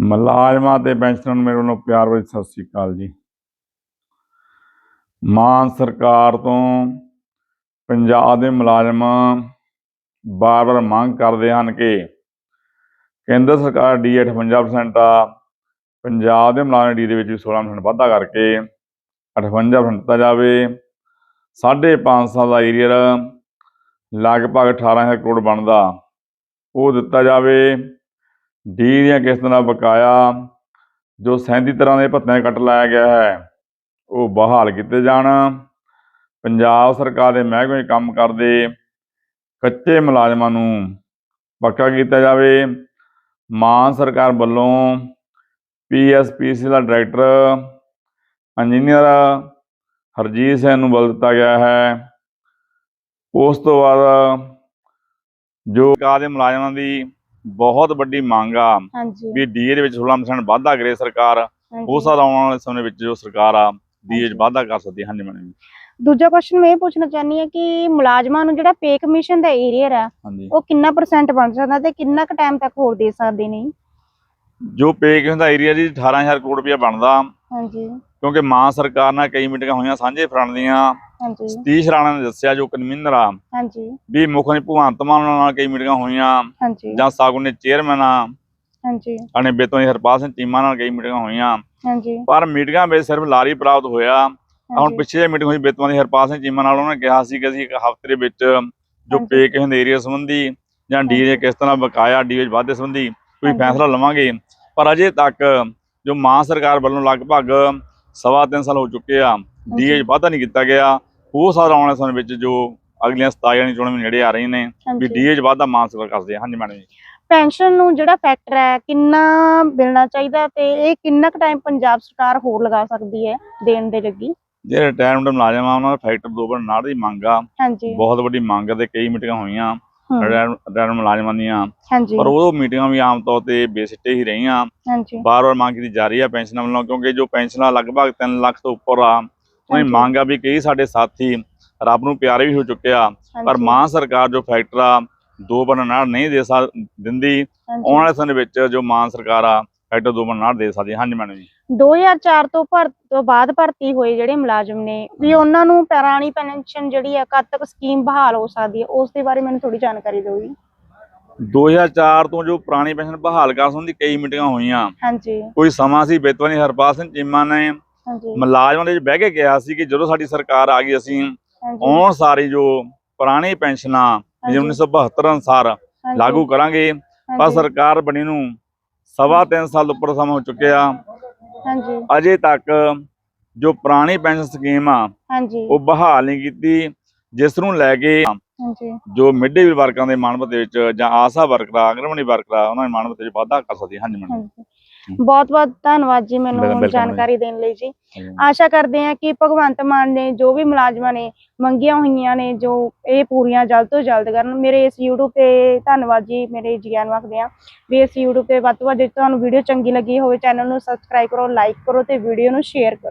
ਮੁਲਾਜ਼ਮਾਂ ਤੇ ਪੈਨਸ਼ਨਰਾਂ ਨੂੰ ਮੇਰੇ ਵੱਲੋਂ ਪਿਆਰ ਭਰੀ ਸਤਿ ਸ੍ਰੀ ਅਕਾਲ ਜੀ। ਮਾਨ ਸਰਕਾਰ ਤੋਂ ਪੰਜਾਬ ਦੇ ਮੁਲਾਜ਼ਮ ਬਾਰ-ਬਾਰ ਮੰਗ ਕਰਦੇ ਹਨ ਕਿ ਕੇਂਦਰ ਸਰਕਾਰ ਡੀਏ 58% ਆ, ਪੰਜਾਬ ਦੇ ਮੁਲਾਜ਼ਮ ਡੀ ਦੇ ਵਿੱਚ ਵੀ 16% ਵਾਧਾ ਕਰਕੇ 58% ਦਿੱਤਾ ਜਾਵੇ। ਸਾਢੇ ਪੰਜ ਸਾਲ ਦਾ ਏਰੀਅਰ ਲਗਭਗ 18000 ਕਰੋੜ ਬਣਦਾ, ਉਹ ਦਿੱਤਾ ਜਾਵੇ। ਡੀ ਦੀਆਂ ਕਿਸ਼ਤਾਂ ਦਾ ਬਕਾਇਆ ਜੋ 37 ਤਰ੍ਹਾਂ ਦੇ ਭੱਤਿਆਂ ਕੱਟ ਲਾਇਆ ਗਿਆ ਹੈ, ਉਹ ਬਹਾਲ ਕੀਤੇ ਜਾਣ। ਪੰਜਾਬ ਸਰਕਾਰ ਦੇ ਮਹਿਕਮੇ ਕੰਮ ਕਰਦੇ ਕੱਚੇ ਮੁਲਾਜ਼ਮਾਂ ਨੂੰ ਪੱਕਾ ਕੀਤਾ ਜਾਵੇ। ਮਾਨ ਸਰਕਾਰ ਵੱਲੋਂ ਪੀਐਸਪੀਸੀ ਦਾ ਡਾਇਰੈਕਟਰ, ਇੰਜੀਨੀਅਰ ਹਰਜੀਤ ਸਿੰਘ ਨੂੰ ਬਦਲ ਦਿੱਤਾ ਗਿਆ ਹੈ। ਉਸ ਤੋਂ ਬਾਅਦ ਜੋ ਸਰਕਾਰ ਦੇ ਮੁਲਾਜ਼ਮਾਂ ਦੀ ਬਹੁਤ ਵੱਡੀ ਮੰਗ ਆ ਵੀ ਡੀਏ ਦੇ ਵਿੱਚ 16% ਵਾਧਾ ਕਰੇ ਸਰਕਾਰ। ਹੋ ਸਕਦਾ ਆਉਣ ਵਾਲੇ ਸਮੇਂ ਵਿੱਚ ਜੋ ਸਰਕਾਰ ਆ ਡੀਏ 'ਚ ਵਾਧਾ ਕਰ ਸਕਦੀ ਹੈ ਹਾਂਜੀ ਮੈਡਮ ਦੂਜਾ ਕੁਐਸਚਨ ਮੈਂ ਇਹ ਪੁੱਛਣਾ ਚਾਹਨੀ ਹਾਂ ਕਿ ਮੁਲਾਜ਼ਮਾਂ ਨੂੰ ਜਿਹੜਾ ਪੇ ਕਮਿਸ਼ਨ ਦਾ ਏਰੀਅਰ ਆ ਉਹ ਕਿੰਨਾ ਪਰਸੈਂਟ ਬਣ ਸਕਦਾ ਤੇ ਕਿੰਨਾ ਕੁ ਟਾਈਮ ਤੱਕ ਹੋਰ ਦੇ ਸਕਦੇ ਨੇ? ਜੋ ਪੇ ਕਿਸ ਦਾ ਏਰੀਆ ਜੀ 18000 ਕਰੋੜ ਰੁਪਇਆ ਬਣਦਾ। ਹਾਂਜੀ। ਕਿਉਂਕਿ ਮਾਂ ਸਰਕਾਰ ਨਾਲ ਕਈ ਮੀਟਿੰਗਾਂ ਹੋਈਆਂ ਸਾਂਝੇ ਫਰੰਟ ਦੀਆਂ। ਹਾਂਜੀ। ਸਤੀਸ਼ ਰਾਣਾ ਨੇ ਦੱਸਿਆ ਜੋ ਕਨਵੀਨਰ ਆ ਹਾਂਜੀ। ਵੀ ਮੁੱਖ ਮੰਤਰੀ ਭਗਵੰਤ ਮਾਨ ਨਾਲ ਕਈ ਮੀਟਿੰਗਾਂ ਹੋਈਆਂ। ਹਾਂਜੀ। ਜਾਂ ਸਾਗੁਨ ਨੇ ਚੇਅਰਮੈਨ ਆ। ਹਾਂਜੀ। ਅਣੇ ਬੇਤੋਂ ਹਰਪਾਲ ਸਿੰਘ ਚੀਮਾ ਨਾਲ ਕਈ ਮੀਟਿੰਗਾਂ ਹੋਈਆਂ। ਹਾਂਜੀ। ਪਰ ਮੀਟਿੰਗਾਂ ਵਿੱਚ ਸਿਰਫ ਲਾਰੀ ਪ੍ਰਾਪਤ ਹੋਇਆ। ਹੁਣ ਪਿੱਛੇ ਮੀਟਿੰਗ ਹੋਈ ਬੇਤਵਾਂ ਦੀ ਹਰਪਾਲ ਸਿੰਘ ਚੀਮਾ ਨਾਲ ਉਹਨੇ ਕਿਹਾ ਸੀ ਕਿ ਅਸੀਂ ਇੱਕ ਹਫ਼ਤੇ ਦੇ ਵਿੱਚ ਜੋ ਹਾਂਜੀ। ਪੇ ਕਿਸੇ ਦੇ ਏਰੀਆ ਸੰਬੰਧੀ ਜਾਂ ਡੀ ਦੇ ਕਿਸ ਤਰ੍ਹਾਂ ਬਕਾਇਆ ਡੀ ਵਿੱਚ ਵਾਧੇ ਸੰਬੰਧੀ ਕੋਈ। ਫੈਸਲਾ ਲਵਾਂਗੇ। ਪਰ ਅਜੇ ਤੱਕ ਜੋ ਮਾਂ ਸਰਕਾਰ ਵੱਲੋਂ ਲਗਭਗ ਸਵਾ ਤਿੰਨ ਸਾਲ ਹੋ ਚੁੱਕੇ ਆ ਡੀ ਵਿੱਚ ਵਾਧਾ ਨਹੀਂ ਕੀਤਾ ਗਿਆ। ਉਹ ਸਾਰਾ ਆਉਣ ਵਾਲੇ ਸਮੇਂ ਵਿੱਚ ਜੋ ਅਗਲੀਆਂ 27 ਵਾਲੀ ਚੋਣਾਂ ਵੀ ਨੇੜੇ ਆ ਰਹੀਆਂ ਨੇ ਵੀ ਹਾਂਜੀ। ਡੀ ਵਿੱਚ ਵਾਧਾ ਮਾਂ ਸਰਕਾਰ ਕਰਦੇ ਆ। ਹਾਂਜੀ ਮੈਡਮ ਜੀ। ਪੈਨਸ਼ਨ ਨੂੰ ਜਿਹੜਾ ਫੈਕਟਰ ਹੈ ਕਿੰਨਾ ਮਿਲਣਾ ਚਾਹੀਦਾ ਤੇ ਇਹ ਕਿੰਨਾ ਕੁ ਟਾਈਮ ਪੰਜਾਬ ਸਰਕਾਰ ਹੋਰ ਲਗਾ ਸਕਦੀ ਹੈ ਦੇਣ ਦੇ ਲੱਗੀ? ਜਿਹੜੇ ਰਿਟਾਇਰਮੈਂਟ ਮੁਲਾਜ਼ਮ ਆ ਉਹਨਾਂ ਦਾ ਫੈਕਟਰ ਦੋ ਬਣ ਨਾੜ ਦੀ ਮੰਗ ਆ। ਹਾਂਜੀ। ਬਹੁਤ ਵੱਡੀ ਮੰਗ ਤੇ ਕਈ ਮੀਟਿੰਗਾਂ ਹੋਈਆਂ ਰਿਟਾਇਰਮੈਂਟ ਮੁਲਾਜ਼ਮਾਂ ਦੀਆਂ। ਪਰ ਉਹ ਮੀਟਿੰਗਾਂ ਵੀ ਆਮ ਤੌਰ ਤੇ ਬੇਸਿੱਟੇ ਹੀ ਰਹੀਆਂ। ਹਾਂਜੀ। ਬਾਰ-ਬਾਰ ਮੰਗ ਕੀਤੀ ਜਾ ਰਹੀ ਆ ਪੈਨਸ਼ਨਾਂ ਵੱਲੋਂ ਕਿਉਂਕਿ ਜੋ ਪੈਨਸ਼ਨਾਂ ਲਗਭਗ 3 ਲੱਖ ਤੋਂ ਉੱਪਰ ਆ ਮੰਗ ਆ ਵੀ ਕਈ ਸਾਡੇ ਸਾਥੀ ਰੱਬ ਨੂੰ ਪਿਆਰੇ ਵੀ ਹੋ ਚੁੱਕੇ ਆ ਪਰ ਮਾਂ ਸਰਕਾਰ ਜੋ ਫੈਕਟਰ ਆ ਦੋ ਬਣ ਨਾਲ ਨਹੀਂ ਦੇ ਸਕ ਦਿੰਦੀ। ਆਉਣ ਵਾਲੇ ਸਮੇਂ ਵਿੱਚ ਜੋ ਮਾਂ ਸਰਕਾਰ ਆ ਫੈਕਟਰ ਦੋ ਬਣ ਨਾਲ ਦੇ ਸਕਦੀ ਆ। ਹਾਂਜੀ ਮੈਡਮ ਜੀ। 2004 ਤੋਂ ਭਰ ਤੋਂ ਬਾਅਦ ਭਰਤੀ ਹੋਏ ਜਿਹੜੇ ਮੁਲਾਜ਼ਮ ਨੇ ਵੀ ਉਹਨਾਂ ਨੂੰ ਪੁਰਾਣੀ ਪੈਨਸ਼ਨ ਜਿਹੜੀ ਹੈ ਕਦ ਤੱਕ ਸਕੀਮ ਬਹਾਲ ਹੋ ਸਕਦੀ ਹੈ ਉਸ ਦੇ ਬਾਰੇ ਮੈਨੂੰ ਥੋੜੀ ਜਾਣਕਾਰੀ ਦਿਓ ਜੀ। 2004 ਤੋਂ ਜੋ ਪੁਰਾਣੀ ਪੈਨਸ਼ਨ ਬਹਾਲ ਕਰਨ ਸੰਬੰਧੀ ਕਈ ਮੀਟਿੰਗਾਂ ਹੋਈਆਂ। ਹਾਂਜੀ। ਕੋਈ ਸਮਾਂ ਸੀ ਬੇਤਵਾਨੀ ਹਰਪਾਲ ਸਿੰਘ ਚੀਮਾ ਨੇ ਮੁਲਾਜ਼ਮਾਂ ਦੇ ਵਿੱਚ ਬਹਿ ਕੇ ਕਿਹਾ ਸੀ ਕਿ ਜਦੋਂ ਸਾਡੀ ਸਰਕਾਰ ਆ ਗਈ ਅਸੀਂ ਆਉਣ ਸਾਰੀ ਜੋ ਪੁਰਾਣੀ ਪੈਨਸ਼ਨਾਂ ਹਾਂਜੀ, 1972 ਅਨੁਸਾਰ ਲਾਗੂ ਕਰਾਂਗੇ ਪਰ ਸਰਕਾਰ ਬਣੀ ਨੂੰ ਸਵਾ ਤਿੰਨ ਸਾਲ ਉੱਪਰ ਸਮਾਂ ਹੋ ਚੁੱਕਿਆ। ਹਾਂਜੀ। ਅਜੇ ਤੱਕ ਜੋ ਪੁਰਾਣੀ ਪੈਨਸ਼ਨ ਸਕੀਮ ਆ ਹਾਂਜੀ। ਉਹ ਬਹਾਲ ਨਹੀਂ ਕੀਤੀ ਜਿਸ ਨੂੰ ਲੈ ਕੇ ਹਾਂਜੀ। ਜੋ ਮਿਡ ਡੇ ਵਰਕਰਾਂ ਦੇ ਮਾਨਵਤ ਦੇ ਵਿੱਚ ਜਾਂ ਆਸਾ ਵਰਕਰਾਂ ਅੰਗਨਵਾੜੀ ਵਰਕਰਾਂ ਉਹਨਾਂ ਦੇ ਮਾਨਵਤ ਵਿੱਚ ਵਾਧਾ ਕਰ ਸਕਦੀ ਹੈ। ਹਾਂਜੀ ਮੈਡਮ। ਹਾਂਜੀ। ਬਹੁਤ ਬਹੁਤ ਧੰਨਵਾਦ ਜੀ ਮੈਨੂੰ ਜਾਣਕਾਰੀ ਦੇਣ ਲਈ ਜੀ। ਆਸ਼ਾ ਕਰਦੇ ਹਾਂ ਕਿ ਭਗਵੰਤ ਮਾਨ ਨੇ ਜੋ ਵੀ ਮੁਲਾਜ਼ਮਾਂ ਨੇ ਮੰਗੀਆਂ ਹੋਈਆਂ ਨੇ ਜੋ ਇਹ ਪੂਰੀਆਂ ਜਲਦ ਤੋਂ ਜਲਦ ਕਰਨ। ਮੇਰੇ ਇਸ YouTube ਤੇ ਧੰਨਵਾਦ ਜੀ ਮੇਰੇ ਜੀਆਂ ਨੂੰ ਆਖਦੇ ਹਾਂ। ਵੀ ਇਸ YouTube ਤੇ ਵੱਧ ਤੋਂ ਵੱਧ ਜੇ ਤੁਹਾਨੂੰ ਵੀਡੀਓ ਚੰਗੀ ਲੱਗੀ ਹੋਵੇ ਚੈਨਲ ਨੂੰ ਸਬਸਕ੍ਰਾਈਬ ਕਰੋ ਲਾਈਕ ਕਰੋ ਤੇ ਵੀਡੀਓ ਨੂੰ ਸ਼ੇਅਰ ਕਰੋ।